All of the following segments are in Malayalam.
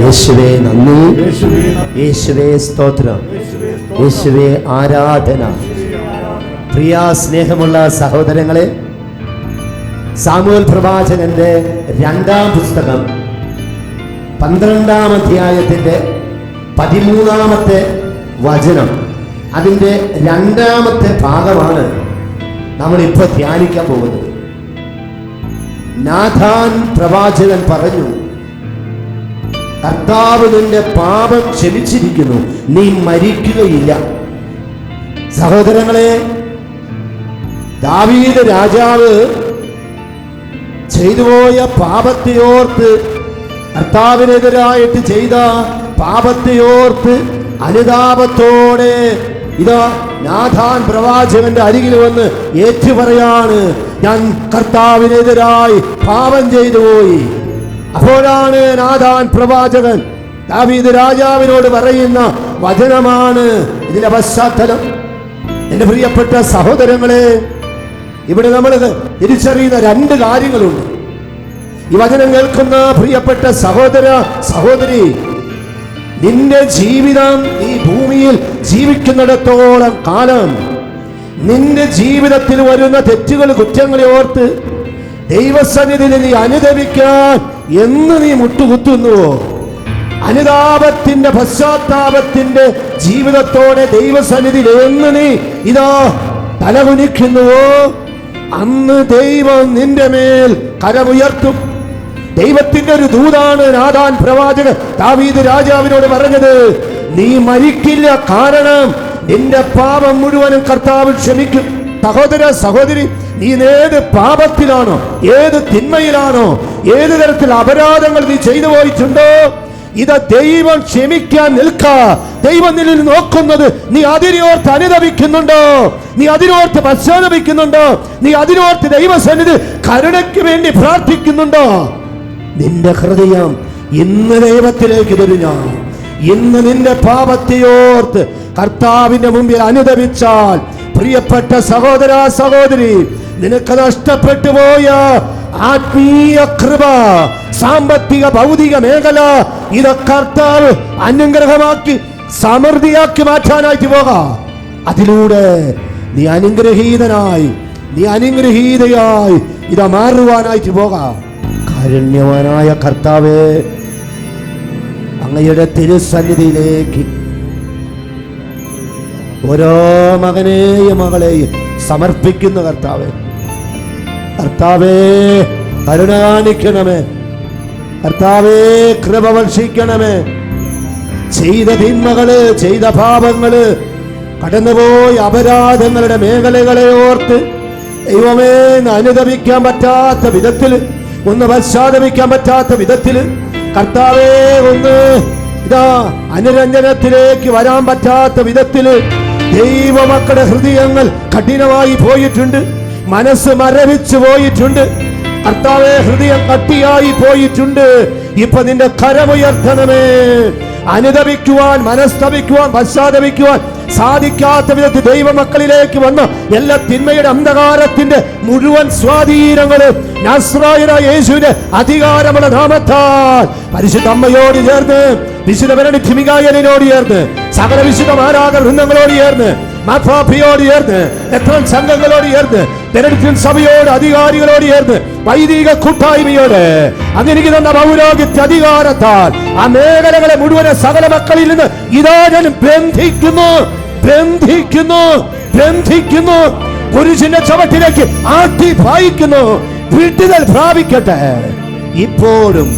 യേശുവേ നന്ദി. യേശുവേ സ്തോത്രം. യേശുവേ ആരാധന. പ്രിയ സ്നേഹമുള്ള സഹോദരങ്ങളെ സാമൂൽ പ്രവാചകന്റെ രണ്ടാം പുസ്തകം പന്ത്രണ്ടാം അധ്യായത്തിന്റെ പതിമൂന്നാമത്തെ വചനം. അതിന്റെ രണ്ടാമത്തെ ഭാഗമാണ് നമ്മൾ ഇപ്പോൾ ധ്യാനിക്കാൻ പോകുന്നത്. നാഥാൻ പ്രവാചകൻ പറഞ്ഞു കർത്താവ് നിന്റെ പാപം ക്ഷമിച്ചിരിക്കുന്നു. നീ മരിക്കുകയില്ല. സഹോദരങ്ങളെ ദാവീദ് രാജാവ് ചെയ്തുപോയ പാപത്തെയോർത്ത് കർത്താവിനെതിരായിട്ട് ചെയ്ത പാപത്തെയോർത്ത് അനുതാപത്തോടെ ഇതാ നാഥാൻ പ്രവാചകന്റെ അരികിൽ വന്ന് ഏറ്റു പറയാണ് ഞാൻ കർത്താവിനെതിരായി പാപം ചെയ്തു പോയി. അപ്പോഴാണ് നാഥാൻ പ്രവാചകൻ ദാവീദ് രാജാവിനോട് പറയുന്ന വചനമാണ് ഇതിന്റെ പശ്ചാത്തലം. എന്റെ പ്രിയപ്പെട്ട സഹോദരങ്ങളെ ഇവിടെ നമ്മൾ തിരിച്ചറിയുന്ന രണ്ട് കാര്യങ്ങളുണ്ട്. ഈ വചനം കേൾക്കുന്ന പ്രിയപ്പെട്ട സഹോദര സഹോദരി നിന്റെ ജീവിതം ഈ ഭൂമിയിൽ ജീവിക്കുന്നിടത്തോളം കാലം നിന്റെ ജീവിതത്തിൽ വരുന്ന തെറ്റുകൾ കുറ്റങ്ങളെ ഓർത്ത് ദൈവസന്നിധിയിൽ നീ അനുദപിക്കാൻ എന്ന് നീ മുട്ടുകുത്തുന്നുവോ? അനുതാപത്തിന്റെ പശ്ചാത്താപത്തിന്റെ ജീവിതത്തോടെ ദൈവസന്നിധിയിൽ എന്ന് നീ ഇതാ തലകുനിക്കുന്നുവോ? അന്ന് ദൈവം നിന്റെ മേൽ കരമുയർത്തും. ദൈവത്തിന്റെ ഒരു ദൂതാണ് നാദാൻ പ്രവാചകൻ. ദാവീദ് രാജാവിനോട് പറഞ്ഞത് നീ മരിക്കില്ല കാരണം നിന്റെ പാപം മുഴുവനും കർത്താവ് ക്ഷമിക്കും. സഹോദര സഹോദരി നീ ഏത് പാപത്തിലാണോ ഏത് തിന്മയിലാണോ ഏത് തരത്തിൽ അപരാധങ്ങൾ നീ ചെയ്തു പോയിട്ടുണ്ടോ ഇത് ദൈവം ക്ഷമിക്കാൻ നിൽക്ക. ദൈവം നിന്നിൽ നോക്കുന്നത് നീ അതിനോർത്ത് അനുദപിക്കുന്നുണ്ടോ? നീ അതിനോർത്ത് പശ്ചാത്തപിക്കുന്നുണ്ടോ? നീ അതിനോർത്ത് ദൈവസന്നിധി കരുണയ്ക്ക് വേണ്ടി പ്രാർത്ഥിക്കുന്നുണ്ടോ? നിന്റെ ഹൃദയം ഇന്ന് ദൈവത്തിലേക്ക് തിരിഞ്ഞാൽ ഇന്ന് നിന്റെ പാപത്തെയോർത്ത് കർത്താവിന്റെ മുമ്പിൽ അനുദപിച്ചാൽ പ്രിയപ്പെട്ട സഹോദര സഹോദരി നിനക്ക് നഷ്ടപ്പെട്ടു പോയ ആത്മീയ കൃപ സാമ്പത്തിക ഭൗതിക മേഖല ഇത് കർത്താവ് അനുഗ്രഹമാക്കി സമൃദ്ധിയാക്കി മാറ്റാനായിട്ട് പോകാം. അതിലൂടെ നീ അനുഗ്രഹീതനായി നീ അനുഗ്രഹീതയായി ഇത് മാറുവാനായിട്ട് പോകാം. കാരുണ്യവാനായ കർത്താവേ അങ്ങയുടെ തിരുസന്നിധിയിലേക്ക് ഓരോ മകനെയും മകളെയും സമർപ്പിക്കുന്ന കർത്താവേ. കർത്താവേ കരുണ കാണിക്കണമേ. കർത്താവേ കൃപ വർഷിക്കണമേ. ചെയ്ത തിന്മകൾ ചെയ്ത പാപങ്ങൾ കടന്നുപോയി അപരാധങ്ങളുടെ മേഖലകളെ ഓർത്ത് ദൈവമേ അനുദമിക്കാൻ പറ്റാത്ത വിധത്തിൽ ഒന്ന് പശ്ചാത്തപിക്കാൻ പറ്റാത്ത വിധത്തിൽ കർത്താവേ ഒന്ന് ഇതാ അനുരഞ്ജനത്തിലേക്ക് വരാൻ പറ്റാത്ത വിധത്തിൽ ദൈവമക്കളുടെ ഹൃദയങ്ങൾ കഠിനമായി പോയിട്ടുണ്ട്. മനസ്സ് മരവിച്ചു പോയിട്ടുണ്ട്. കർത്താവേ ഹൃദയം കട്ടിയായി പോയിട്ടുണ്ട്. ഇപ്പൊ നിന്റെ കരമുയർത്തണമേ. അനുദപിക്കുവാൻ മനസ്തപിക്കുവാൻ പശ്ചാത്തപിക്കുവാൻ സാധിക്കാത്ത വിധത്തിൽ ദൈവമക്കളിലേക്ക് വന്ന് എല്ലാ തിന്മയുടെ അന്ധകാരത്തിന്റെ മുഴുവൻ സ്വാധീനങ്ങളും യേശുവിന്റെ അധികാരമുള്ള നാമത്താൽ പരിശുദ്ധ അമ്മയോട് ചേർന്ന് വിശുദ്ധ ഭരണിമികായലിനോട് ചേർന്ന് സകല വിശുദ്ധ ആരാധ വൃന്ദങ്ങളോട് ചേർന്ന് മാഫാഫിയോട് ചേർന്ന് എത്ര സംഘങ്ങളോട് ചേർന്ന് തെരഞ്ഞെടുപ്പിൻ സഭയോട് അധികാരികളോട് ചേർന്ന് വൈദിക കൂട്ടായ്മയോട് അങ്ങനെ തന്ന പൗരോഗ്യത്തെ അധികാരത്താൽ ആ മേഖലകളെ മുഴുവൻ സകല മക്കളിൽ നിന്ന് ഇതാ ഞാൻ ബന്ധിക്കുന്നു ബന്ധിക്കുന്നു ബന്ധിക്കുന്നു. പുരുഷന്റെ ചവട്ടിലേക്ക് ആട്ടി വായിക്കുന്നു വിടുതൽ പ്രാപിക്കട്ടെ. ഇപ്പോഴും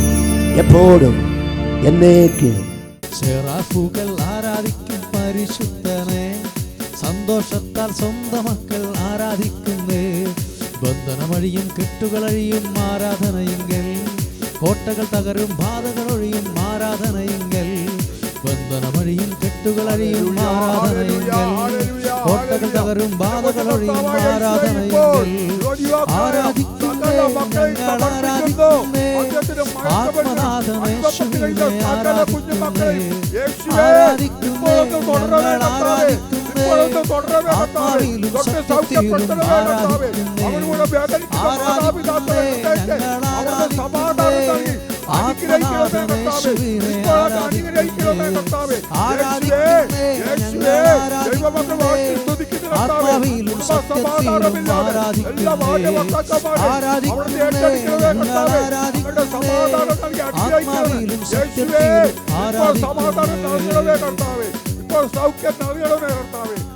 എപ്പോഴും എന്നേക്ക്. ആരാധിക്കും പരിശുദ്ധനെ. സന്തോഷത്താൽ സ്വന്തം മക്കൾ ആരാധിക്കുന്നേ ബന്ധനമഴിയും കെട്ടുകളഴിയും ആരാധനയെങ്കിൽ കോട്ടകൾ തകരും ബാധകൾ ഒഴിയും ആരാധനയെങ്കിൽ ബന്ധനമഴിയും കെട്ടുകളഴിയും ആരാധനയെങ്കിൽ കോട്ടകൾ തകരും ബാധകൾ ഒഴിയും ആരാധനയെങ്കിൽ ആരാധിക്കുന്നേ ഞങ്ങൾ ആരാധിക്കുന്നേ ആത്മനാഥനെ യേശുവിനെ ആരാധിക്കുന്നേ ആരാധിക്കുന്നേ ഞങ്ങൾ ആരാധിക്കുന്നേ ആത്മാവിലും സത്യത്തിലും ആരാധിക്കുന്നേ ആത്മാവിലും സത്യത്തിലും ആരാധിക്കുന്നേ ആരാധിക്കുന്നേ ഞങ്ങൾ ആരാധിക്കുന്നേ ആത്മാവിലും സത്യത്തിലും